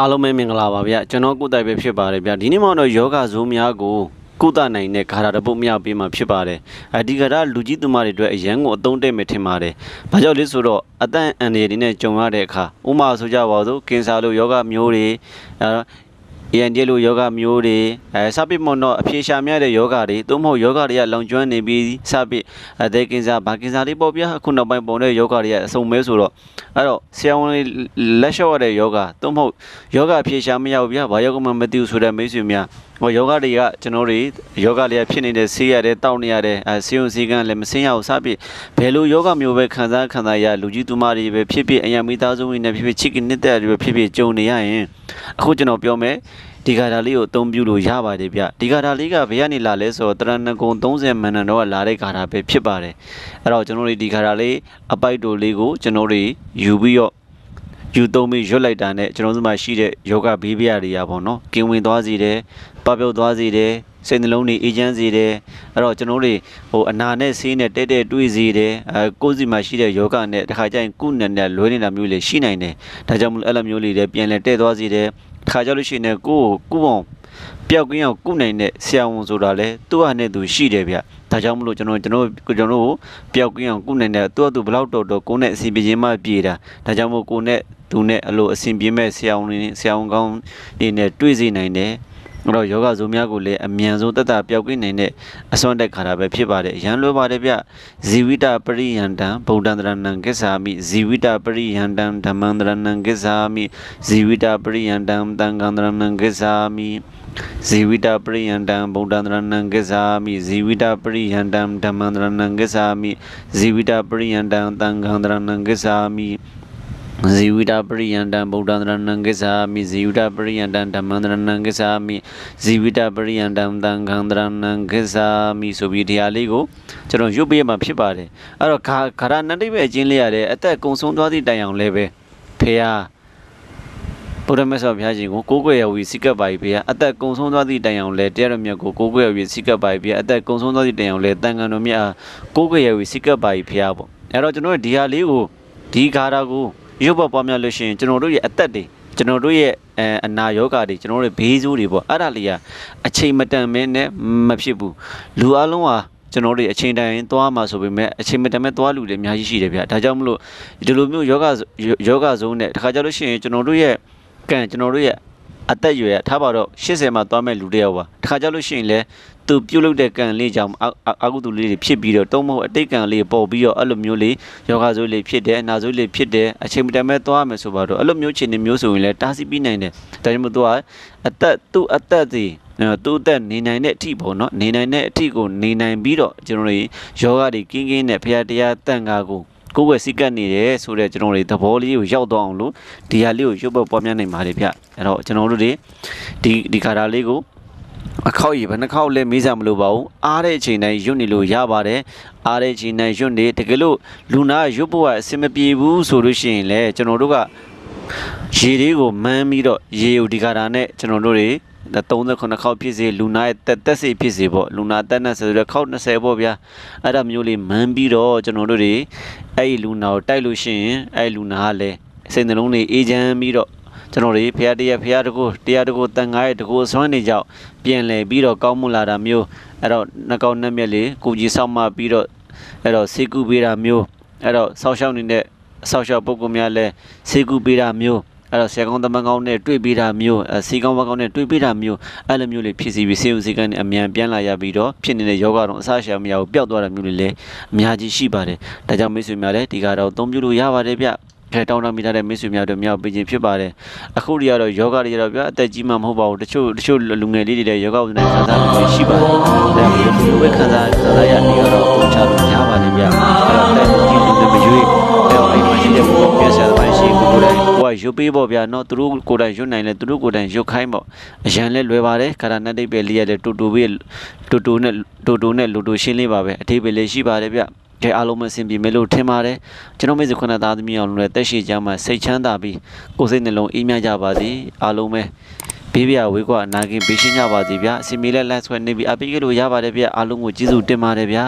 အားလုံးပဲမင်္ဂလာပါဗျကျွန်တော်ကုတိုက်ပဲဖြစ်ပါတယ်ဗျဒီနေ့မှတော့ယောဂဇိုးများကိုကုသနိုင်တဲ့ခါရတစ်ပုတ်မြောက်ပေးမှာဖြစ်ပါတယ်အဒီကရလူကြီးသူမတွေအတွက်အရန်ကိုအသုံးတဲ့မယ်ထင်ပါတယ်ဘာကြောင့်လဲဆိုတော့အတန့်အန်ရည်တွေနဲ့ကြုံရတဲ့အခါဥမာဆိုကြပါစို့ကင်ဆာလိုယောဂမျိုးတွေ အဲအန်ဒီလိုယောဂမျိုးတွေအဲစပစ်မွန်တော့အဖြေရှာမြတဲ့ယောဂတွေသို့မဟုတ်ယောဂတွေကလောင်ကျွမ်းနေပြီးစပစ်အသေးကင်ဆာဘာကင်ဆာလေးပေါ့ဗျာအခုနောက်ပိုင်းပုံတဲ့ယောဂတွေကအစုံမဲဆိုတော့အဲ့တော့ဆရာဝန်လေးလက်လျှော့ရတဲ့ယောဂသို့မဟုတ်ယောဂအဖြေရှာမရဘူးဗျာဘာယောဂမှမသိဘူးဆိုတဲ့မိတ်ဆွေများ ဟောယောဂတွေကကျွန်တော်တွေယောဂတွေကဖြစ်နေတဲ့ဆေးရတယ်တောက်နေရတယ်အဲဆေးရုံဆေးကန်းလည်းမစင်းရအောင်စပစ်ဘယ်လိုယောဂမျိုးပဲခံစားခံစားရလူကြီးသူမတွေပဲဖြစ်ဖြစ်အယံမိသားစုဝင်တွေဖြစ်ဖြစ်ချစ်ကနစ်တဲ့တွေပဲဖြစ်ဖြစ်ကြုံနေရရင်အခုကျွန်တော်ပြောမယ်ဒီကာတာလေးကိုအသုံးပြုလို့ရပါတယ်ဗျဒီကာတာလေးကဘယ်ကနေလာလဲဆိုတော့တရဏဂုံ30မန်နန်တော့လာတဲ့ကာတာပဲဖြစ်ပါတယ်အဲ့တော့ကျွန်တော်တို့ဒီကာတာလေးအပိုက်တိုလေးကိုကျွန်တော်တို့ယူပြီးတော့ ယူသုံးပြီးရွတ်လိုက်တာနဲ့ကျွန်တော်တို့မှာရှိတဲ့ယောဂဘေးပြတွေရပါတော့ကင်းဝင်သွားစေတယ်ပပျောက်သွားစေတယ်စိတ်နှလုံးတွေအေးချမ်းစေတယ်အဲ့တော့ကျွန်တော်တို့ဟိုအနာနဲ့ဆေးနဲ့တဲတဲတွေးစေတယ်အဲကိုယ်စီမှာရှိတဲ့ယောဂနဲ့တခါကျရင်ကုနဲ့နဲ့လွဲနေတာမျိုးလေးရှိနိုင်တယ်ဒါကြောင့်မလို့အဲ့လိုမျိုးလေးတွေပြန်လဲတဲ့သွားစေတယ် ခါကြလို့ရှိရင်လည်းကိုယ့်ကိုကုအောင်ပျောက်ကင်းအောင်ကုနိုင်တဲ့ဆရာဝန်ဆိုတာလေသူ့ဟာနဲ့သူရှိတယ်ဗျဒါကြောင့်မလို့ကျွန်တော်ကျွန်တော်ကျွန်တော်တို့ပျောက်ကင်းအောင်ကုနိုင်တဲ့သူ့ဟာသူဘလောက်တော်တော်ကိုယ်နဲ့အစီပြေခြင်းမှပြေတာဒါကြောင့်မို့ကိုယ်နဲ့သူနဲ့အလိုအစဉ်ပြေမဲ့ဆရာဝန်တွေဆရာဝန်ကောင်းတွေနဲ့တွေ့စေနိုင်တယ် အဲ့တော့ယောဂဇုံများကိုလည်းအမြန်ဆုံးတက်တာပျောက်ကင်းနိုင်တဲ့အစွမ်းတက်ခါတာပဲဖြစ်ပါတယ်ရန်လွယ်ပါတယ်ဗျဇီဝိတပရိယန္တံဗုဒ္ဓံတရဏံကိစ္ဆာမိဇီဝိတပရိယန္တံဓမ္မံတရဏံကိစ္ဆာမိဇီဝိတပရိယန္တံသံဃံတရဏံကိစ္ဆာမိဇီဝိတပရိယန္တံဗုဒ္ဓံတရဏံကိစ္ဆာမိဇီဝိတပရိယန္တံဓမ္မံတရဏံကိစ္ဆာမိဇီဝိတပရိယန္တံသံဃံတရဏံကိစ္ဆာမိ ဇီဝိတပရိယန္တံဗုဒ္ဓံတရဏံကိစ္ဆာမိဇီဝိတပရိယန္တံဓမ္မံတရဏံကိစ္ဆာမိဇီဝိတပရိယန္တံသံဃံတရဏံကိစ္ဆာမိဆိုပြီးတရားလေးကိုကျွန်တော်ရုပ်ပေးမှဖြစ်ပါတယ်အဲ့တော့ခါခရဏတိပဲအကျဉ်းလေးရတယ်အသက်ကုံဆုံးသွားသည့်တိုင်အောင်လည်းပဲဖေဟာဘုရားမြတ်စွာဘုရားရှင်ကိုကိုးကွယ်ရဝီစိကပ်ပါပြီဖေဟာအသက်ကုံဆုံးသွားသည့်တိုင်အောင်လည်းတရားတော်မြတ်ကိုကိုးကွယ်ရဝီစိကပ်ပါပြီဖေဟာအသက်ကုံဆုံးသွားသည့်တိုင်အောင်လည်းတန်ခါတော်မြတ်အားကိုးကွယ်ရဝီစိကပ်ပါပြီဖေဟာပေါ့အဲ့တော့ကျွန်တော်တို့ဒီဟာလေးကိုဒီခါတာကို ရုပ်ပေါ်ပွားများလို့ရှိရင်ကျွန်တော်တို့ရဲ့အသက်တွေကျွန်တော်တို့ရဲ့အဲအနာယောဂတွေကျွန်တော်တို့ရဲ့ဘေးဆိုးတွေပေါ့အဲ့ဒါလေးကအချိန်မတန်မဲနဲ့မဖြစ်ဘူးလူအလုံးဟာကျွန်တော်တို့အချိန်တိုင်းသွားမှာဆိုပေမဲ့အချိန်မတန်မဲ့သွားလူတွေအများကြီးရှိတယ်ဗျဒါကြောင့်မလို့ဒီလိုမျိုးယောဂယောဂဇုံးနဲ့တခါကြလို့ရှိရင်ကျွန်တော်တို့ရဲ့ကံကျွန်တော်တို့ရဲ့အသက်အရွယ်ထားပါတော့80မှာသွားမဲ့လူတွေရောပါတခါကြလို့ရှိရင်လဲ သူပြုတ်လုတဲ့ကံလေးကြောင့်အာကုတုလေးတွေဖြစ်ပြီးတော့တုံးမဟုတ်အတိတ်ကံလေးပေါ်ပြီးတော့အဲ့လိုမျိုးလေးယောဂဇိုးလေးဖြစ်တယ်အနာဇိုးလေးဖြစ်တယ်အချိန်မတန်မဲ့သွားမယ်ဆိုပါတော့အဲ့လိုမျိုးခြေနေမျိုးဆိုရင်လဲတားဆီးပြီးနိုင်တယ်ဒါကြောင့်မို့သူကအသက်သူ့အသက်စီသူ့အသက်နေနိုင်တဲ့အထိပေါ့နော်နေနိုင်တဲ့အထိကိုနေနိုင်ပြီးတော့ကျွန်တော်တို့ယောဂတွေကင်းကင်းနဲ့ဖရာတရားတန်ခါကိုကိုယ်ဝယ်စိတ်ကပ်နေတယ်ဆိုတော့ကျွန်တော်တို့သဘောလေးကိုရောက်တော့အောင်လို့ဒီဟာလေးကိုရုပ်ပေါ်ပွားများနိုင်ပါတယ်ဗျအဲ့တော့ကျွန်တော်တို့တွေဒီဒီခါတာလေးကို အခောက်ရဘယ်နှခောက်လဲမေးစရာမလိုပါဘူးအားတဲ့အချိန်တိုင်းရွတ်နေလို့ရပါတယ်အားတဲ့အချိန်တိုင်းရွတ်နေတကယ်လို့လူနာရွတ်ဖို့ကအဆင်မပြေဘူးဆိုလို့ရှိရင်လည်းကျွန်တော်တို့ကရေလေးကိုမန်းပြီးတော့ရေကိုဒီခါတာနဲ့ကျွန်တော်တို့တွေ39ခေါက်ဖြစ်စေလူနာရဲ့တက်တက်စီဖြစ်စေပေါ့လူနာတက်နဲ့ဆိုတော့ခေါက်20ပေါ့ဗျာအဲ့ဒါမျိုးလေးမန်းပြီးတော့ကျွန်တော်တို့တွေအဲ့ဒီလူနာကိုတိုက်လို့ရှိရင်အဲ့ဒီလူနာကလည်းစိတ်နှလုံးတွေအေးချမ်းပြီးတော့ ကျွန်တော်တွေဖရာတရားဖရာတကူတရားတကူတန်ငါးရဲ့တကူဆွမ်းနေကြောက်ပြန်လဲပြီးတော့ကောင်းမွန်လာတာမျိုးအဲ့တော့နှကောင်းနှက်မြက်လေးကိုကြီးဆောက်မှပြီးတော့အဲ့တော့စေကူပေးတာမျိုးအဲ့တော့ဆောက်ရှောက်နေတဲ့ဆောက်ရှောက်ပုဂ္ဂိုလ်များလဲစေကူပေးတာမျိုးအဲ့တော့ဆရာကောင်းတမန်ကောင်းနဲ့တွေ့ပေးတာမျိုးအဲစီကောင်းဘကောင်းနဲ့တွေ့ပေးတာမျိုးအဲ့လိုမျိုးလေးဖြစ်စီပြီးစေုံစီကန်းနဲ့အမြန်ပြန်လာရပြီးတော့ဖြစ်နေတဲ့ယောဂတော့အဆရှာမရဘူးပျောက်သွားတာမျိုးလေးလည်းအများကြီးရှိပါတယ်ဒါကြောင့်မိတ်ဆွေများလည်းဒီကတော့အသုံးပြုလို့ရပါတယ်ဗျ ခဲတောင်းတမိထားတဲ့မိတ်ဆွေများတို့မြောက်ပေးခြင်းဖြစ်ပါတယ်အခုတည်းကတော့ယောဂတွေကတော့ဗျအသက်ကြီးမှမဟုတ်ပါဘူးတချို့တချို့လူငယ်လေးတွေလည်းယောဂဝင်တဲ့ခံစားမှုတွေရှိပါတယ်ဒါပေမဲ့ဝိခံစားခံစားရနေတော့ပုံချလို့ရပါတယ်ဗျအဲ့တော့တက်ကြီးလူတွေမရွေးအဲ့တော့အိမ်မှာရှိတဲ့ဘုရားပြဆရာသမားရှိကိုကိုယ်တိုင်ကိုကရွတ်ပေးပေါ့ဗျာနော်သူတို့ကိုယ်တိုင်ရွတ်နိုင်လဲသူတို့ကိုယ်တိုင်ရွတ်ခိုင်းပေါ့အရန်လဲလွယ်ပါတယ်ခန္ဓာနဲ့တိတ်ပဲလေးရလဲတူတူပဲတူတူနဲ့တူတူနဲ့လူတူရှင်းလေးပါပဲအထိပ္ပယ်လေးရှိပါတယ်ဗျ ကဲအားလုံးမစင်ပြေမယ်လို့ထင်ပါတယ်ကျွန်တော်မိတ်ဆွေခွန်းသားသမီးအောင်လို့လည်းတက်ရှိကြမှာစိတ်ချမ်းသာပြီးကိုယ်စိတ်နှလုံးအေးမြကြပါစေအားလုံးပဲဘေးပြဝေးကွာနာခင်ဘေးရှင်းကြပါစေဗျာအစီမီလဲလက်ဆွဲနေပြီးအပိကလို့ရပါတယ်ဗျာအားလုံးကိုကျေးဇူးတင်ပါတယ်ဗျာ